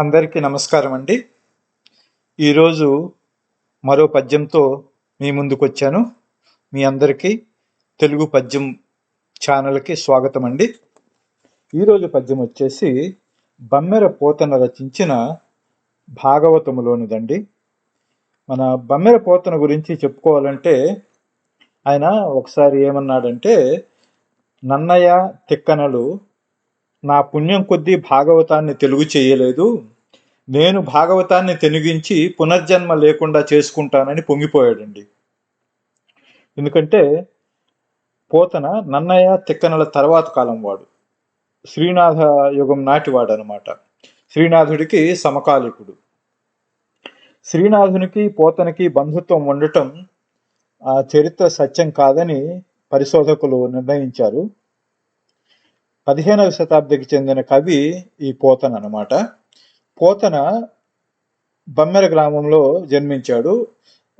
అందరికీ నమస్కారం అండి. ఈరోజు మరో పద్యంతో మీ ముందుకు వచ్చాను. మీ అందరికీ తెలుగు పద్యం ఛానల్కి స్వాగతం అండి. ఈరోజు పద్యం వచ్చేసి బమ్మెర పోతన రచించిన భాగవతములోనిదండి. మన బమ్మెర పోతన గురించి చెప్పుకోవాలంటే ఆయన ఒకసారి ఏమన్నాడంటే నన్నయ్య తిక్కనలు నా పుణ్యం కొద్దీ భాగవతాన్ని తెలుగు చేయలేదు. నేను భాగవతాన్ని తెనుగించి పునర్జన్మ లేకుండా చేసుకుంటానని పొంగిపోయాడండి. ఎందుకంటే పోతన నన్నయ్య తిక్కనల తర్వాత కాలం వాడు. శ్రీనాథ యుగం నాటివాడు అనమాట శ్రీనాథుడికి సమకాలికుడు. శ్రీనాథునికి పోతనకి బంధుత్వం ఉండటం ఆ చరిత్ర సత్యం కాదని పరిశోధకులు నిర్ణయించారు. పదిహేనవ శతాబ్దికి చెందిన కవి ఈ పోతన అనమాట పోతన బమ్మెర గ్రామంలో జన్మించాడు.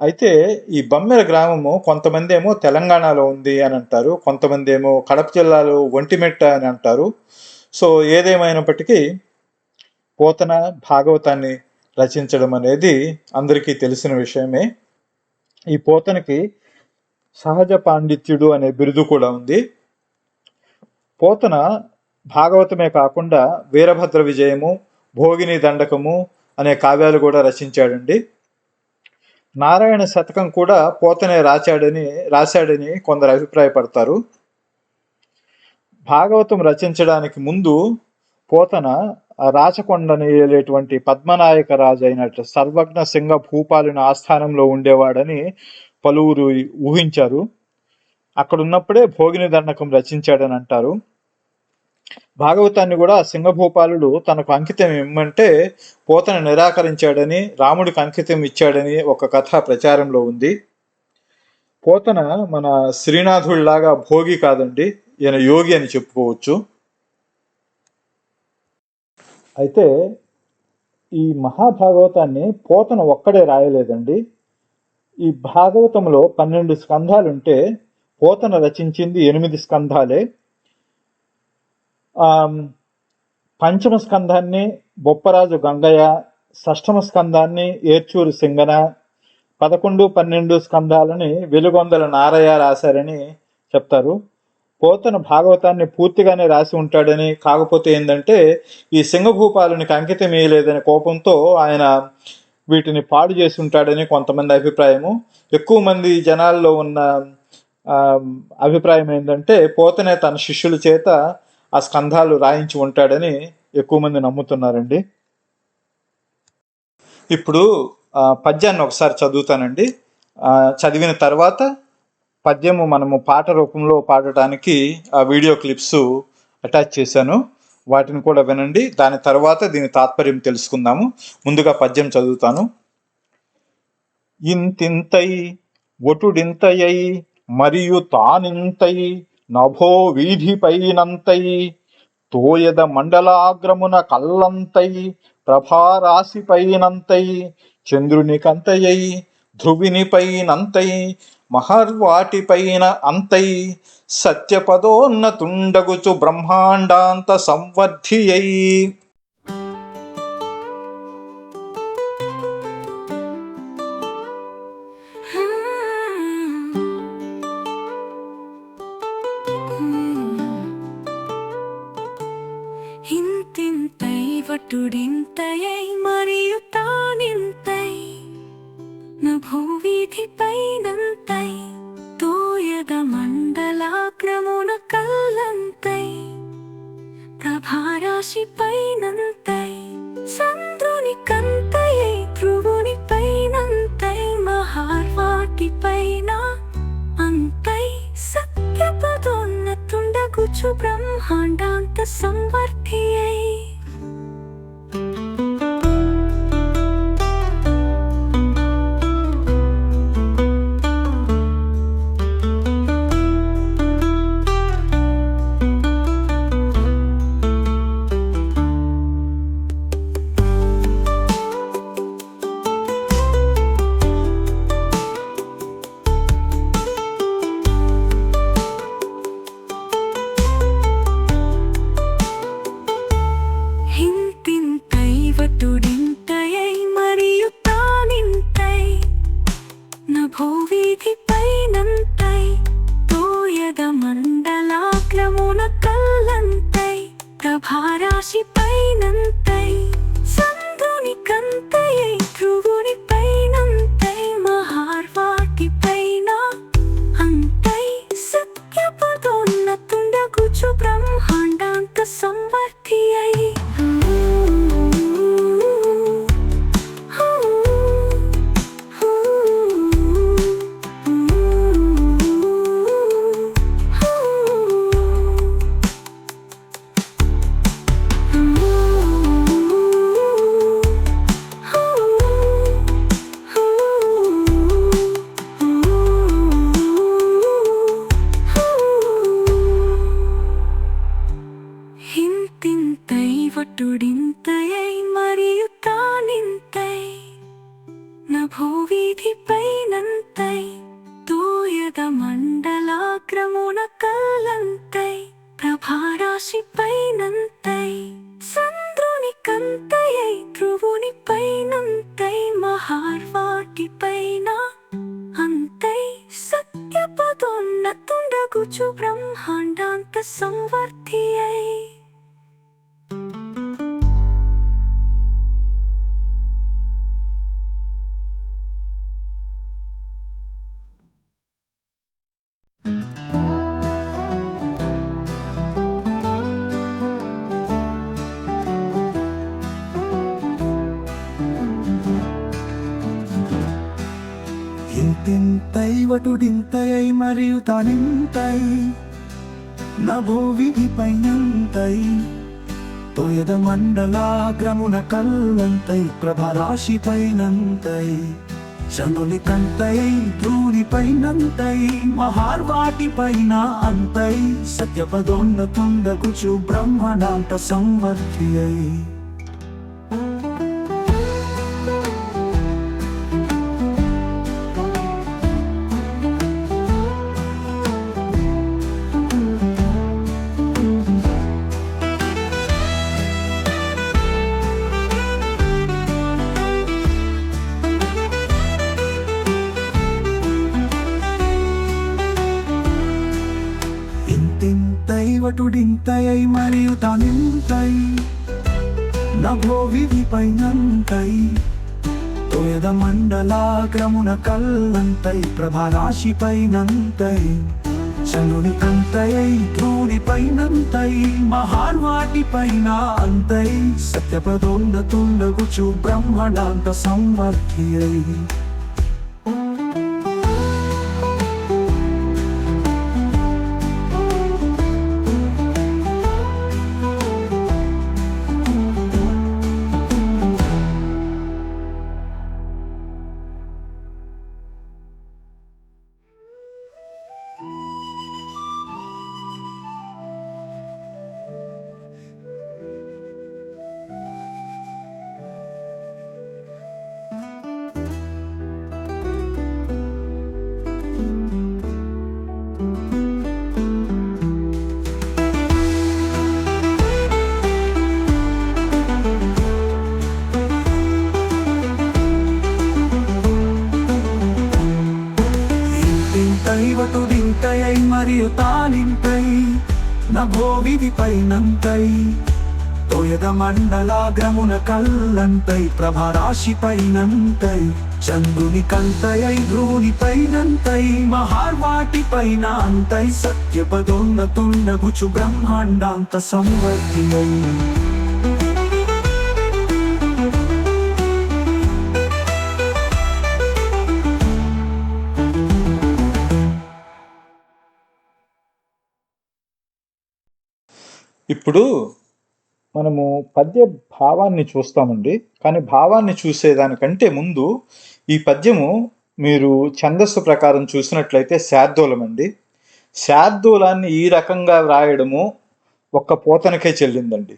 అయితే ఈ బమ్మెర గ్రామము కొంతమంది ఏమో తెలంగాణలో ఉంది అని అంటారు కొంతమంది ఏమో కడప జిల్లాలో ఒంటిమెట్ట అని అంటారు. సో ఏదేమైనప్పటికీ పోతన భాగవతాన్ని రచించడం అనేది అందరికీ తెలిసిన విషయమే. ఈ పోతనకి సహజ పాండిత్యుడు అనే బిరుదు కూడా ఉంది. పోతన భాగవతమే కాకుండా వీరభద్ర విజయము భోగిని దండకము అనే కావ్యాలు కూడా రచించాడండి. నారాయణ శతకం కూడా పోతనే రాశాడని రాశాడని కొందరు అభిప్రాయపడతారు. భాగవతం రచించడానికి ముందు పోతన రాచకొండని ఏలేటువంటి పద్మనాయక రాజు అయినట్టు సర్వజ్ఞ సింగ భూపాలుని ఆస్థానంలో ఉండేవాడని పలువురు ఊహించారు. అక్కడ ఉన్నప్పుడే భోగిని దండకం రచించాడని అంటారు. భాగవతాన్ని కూడా సింహభూపాలుడు తనకు అంకితం ఇమ్మంటే పోతను నిరాకరించాడని రాముడికి అంకితం ఇచ్చాడని ఒక కథ ప్రచారంలో ఉంది. పోతన మన శ్రీనాథుడిలాగా భోగి కాదండి ఈయన యోగి అని చెప్పుకోవచ్చు. అయితే ఈ మహాభాగవతాన్ని పోతన ఒక్కడే రాయలేదండి. ఈ భాగవతంలో పన్నెండు స్కంధాలుంటే పోతన రచించింది ఎనిమిది స్కంధాలే. పంచమ స్కంధాన్ని బొప్పరాజు గంగయ్య షష్టమ స్కంధాన్ని ఏర్చూరు సింగన పదకొండు పన్నెండు స్కంధాలని వెలుగొందల నారయ్య రాశారని చెప్తారు. పోతన భాగవతాన్ని పూర్తిగానే రాసి ఉంటాడని కాకపోతే ఏంటంటే ఈ సింగభూపాలునికి అంకితం వేయలేదనే కోపంతో ఆయన వీటిని పాడు చేసి ఉంటాడని కొంతమంది అభిప్రాయము. ఎక్కువ మంది జనాల్లో ఉన్న అభిప్రాయం ఏంటంటే పోతనే తన శిష్యుల చేత ఆ స్కంధాలు రాయించి ఉంటాడని ఎక్కువ మంది నమ్ముతున్నారండి. ఇప్పుడు పద్యాన్ని ఒకసారి చదువుతానండి. చదివిన తర్వాత పద్యము మనము పాట రూపంలో పాడటానికి ఆ వీడియో క్లిప్స్ అటాచ్ చేశాను. వాటిని కూడా వినండి. దాని తర్వాత దీని తాత్పర్యం తెలుసుకుందాము. ముందుగా పద్యం చదువుతాను. ఇంతింతై ఒటుడింతయై మరియు తానింతై నభో వీధిపైనంతై తోయద మండలాగ్రమున కల్లంతై ప్రభారాశిపైనంతై చంద్రునికంతయై ధ్రువినిపైనంతై మహర్వాటిపైన అంతై సత్యపదోన్నతుండగుచు బ్రహ్మాండాంత సంవర్ధియై వటుడింతయై మరియు తానింతై నభూవీధిపైనంతై తోయద మండలాగ్రమున కల్లంతై ప్రభారాశిపైనంతై సంద్రుని కంతయై ధ్రువుని నంతై మహార్వాటిపైన అంతై సత్యపదోన్నతుండగుచు బ్రహ్మాండాంత సంవర్ధియై. ஆராஷி பை நந்தை బ్రహ్మాండాంత సంవర్తి అయి ఇంతింతై వటుడింతయై మరియు తానింతై నభోవిధి పైనంతై తొయద మండలాగ్రమున కల్లంతై ప్రభరాశి పైనంతై చంద్రుని కంతై ధ్రువుని పైనంతై మహార్వాటి పైన అంతై సత్యపదోన్నతుండగుచు బ్రహ్మణాంత సంవర్తి అయి ఇంతింతై మరియు తానింతై నభో విధి పైనంతై తోయద మండలాగ్రమున కల్లంతై ప్రభారాశి పైనంతై చనుని కంతయై ధ్రువుని పైనంతై మహార్వాటి పైన అంతై సత్యపదోన్నతుండగుచు బ్రహ్మణాంత సంవర్తి అయి మరియు తానింతై నభో విధి పైనంతై. తోయద మండలాగ్రమున కల్లంతై ప్రభరాశి పైనంతై చంద్రుని కంతయై ధ్రువునిపై పైనంతై మహార్వాటి పైన అంతై సత్యపదోన్నతుండగుచు బ్రహ్మాండాంత సంవర్తియై. ఇప్పుడు మనము పద్య భావాన్ని చూస్తామండి. కానీ భావాన్ని చూసేదానికంటే ముందు ఈ పద్యము మీరు ఛందస్సు ప్రకారం చూసినట్లయితే శార్దూలం అండి శార్దూలాన్ని ఈ రకంగా వ్రాయడము ఒక్క పోతనకే చెల్లిందండి.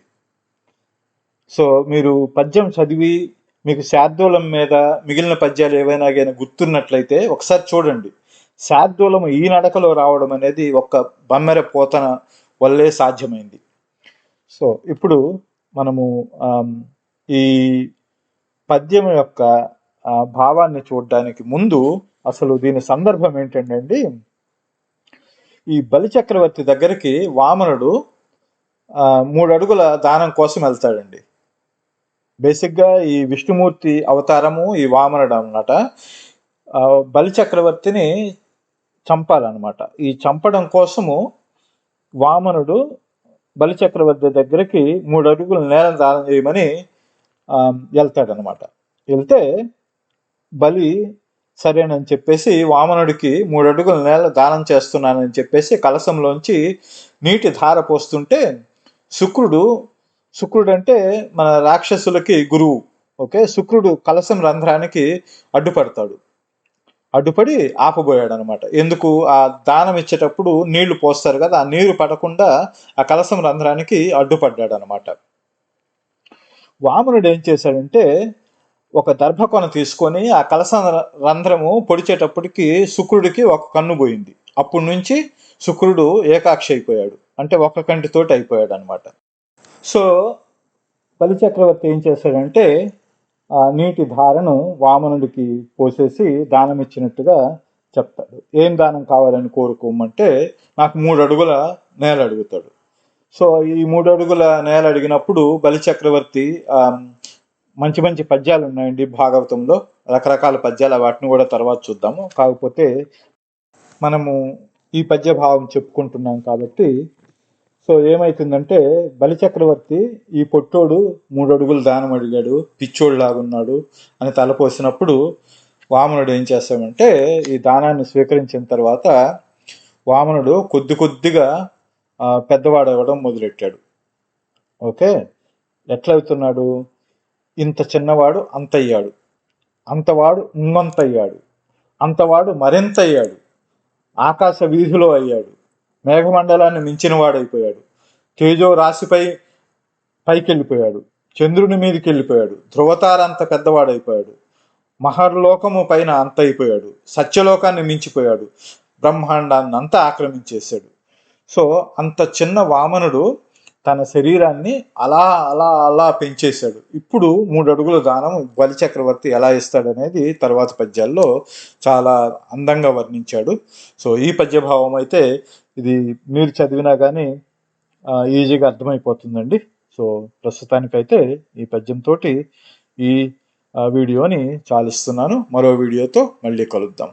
సో మీరు పద్యం చదివి మీకు శార్దూలం మీద మిగిలిన పద్యాలు ఏవైనా కానీ గుర్తున్నట్లయితే ఒకసారి చూడండి. శార్దూలం ఈ నడకలో రావడం అనేది ఒక్క బమ్మెర పోతన వల్లే సాధ్యమైంది. సో ఇప్పుడు మనము ఈ పద్యం యొక్క భావాన్ని చూడడానికి ముందు అసలు దీని సందర్భం ఏంటంటే అండి ఈ బలిచక్రవర్తి దగ్గరికి వామనుడు మూడు అడుగుల దానం కోసం వెళ్తాడండి. బేసిక్గా ఈ విష్ణుమూర్తి అవతారము ఈ వామనుడు అన్నమాట. బలిచక్రవర్తిని బలి చక్రవర్తిని చంపాలన్నమాట. ఈ చంపడం కోసము వామనుడు బలిచక్రవర్తి దగ్గరికి మూడు అడుగులు నేల దానం చేయమని వెళ్తాడనమాట వెళ్తే బలి సరేనని చెప్పేసి వామనుడికి మూడు అడుగుల నేల దానం చేస్తున్నానని చెప్పేసి కలశంలోంచి నీటి ధార పోస్తుంటే శుక్రుడు శుక్రుడు అంటే మన రాక్షసులకి గురువు ఓకే? శుక్రుడు కలశం రంధ్రానికి అడ్డుపడతాడు. అడ్డుపడి ఆపబోయాడు అనమాట ఎందుకు? ఆ దానం ఇచ్చేటప్పుడు నీళ్ళు పోస్తారు కదా ఆ నీరు పడకుండా ఆ కలశం రంధ్రానికి అడ్డుపడ్డాడు అనమాట వామనుడు ఏం చేశాడంటే ఒక దర్భకొన తీసుకొని ఆ కలస రంధ్రము పొడిచేటప్పటికి శుక్రుడికి ఒక కన్ను పోయింది. అప్పటి నుంచి శుక్రుడు ఏకాక్షి అయిపోయాడు. అంటే ఒక కంటితోటి అయిపోయాడు అనమాట సో బలిచక్రవర్తి ఏం చేశాడంటే నీటి ధారను వామనుడికి పోసేసి దానం ఇచ్చినట్టుగా చెప్తాడు. ఏం దానం కావాలని కోరుకోమంటే నాకు మూడు అడుగుల నేల అడుగుతాడు. సో ఈ మూడు అడుగుల నేల అడిగినప్పుడు బలిచక్రవర్తి మంచి మంచి పద్యాలు ఉన్నాయండి భాగవతంలో. రకరకాల పద్యాలు వాటిని కూడా తర్వాత చూద్దాము. కాకపోతే మనము ఈ పద్య భావం చెప్పుకుంటున్నాం కాబట్టి సో ఏమైతుందంటే బలిచక్రవర్తి ఈ పొట్టోడు మూడు అడుగులు దానం అడిగాడు పిచ్చోడు లాగున్నాడు అని తలపోసినప్పుడు వామనుడు ఏం చేస్తామంటే ఈ దానాన్ని స్వీకరించిన తర్వాత వామనుడు కొద్ది కొద్దిగా పెద్దవాడు అవ్వడం మొదలెట్టాడు. ఓకే? ఎట్లవుతున్నాడు? ఇంత చిన్నవాడు అంత అయ్యాడు అంతవాడు ఇంకొంత అయ్యాడు అంతవాడు మరింత అయ్యాడు ఆకాశ వీధిలో అయ్యాడు. మేఘమండలాన్ని మించిన వాడైపోయాడు. తేజో రాశిపై పైకి వెళ్ళిపోయాడు చంద్రుని మీదకి వెళ్ళిపోయాడు ధ్రువతార అంత పెద్దవాడైపోయాడు. మహర్లోకము పైన అంత అయిపోయాడు సత్యలోకాన్ని మించిపోయాడు. బ్రహ్మాండాన్ని అంతా ఆక్రమించేశాడు. సో అంత చిన్న వామనుడు తన శరీరాన్ని అలా అలా అలా పెంచేశాడు. ఇప్పుడు మూడు అడుగుల దానం బలిచక్రవర్తి ఎలా ఇస్తాడనేది తర్వాత పద్యాల్లో చాలా అందంగా వర్ణించాడు. సో ఈ పద్యభావం అయితే ఇది మీరు చదివినా కానీ ఈజీగా అర్థమైపోతుందండి. సో ప్రస్తుతానికైతే ఈ పద్యంతో ఈ వీడియోని చాలిస్తున్నాను. మరో వీడియోతో మళ్ళీ కలుద్దాం.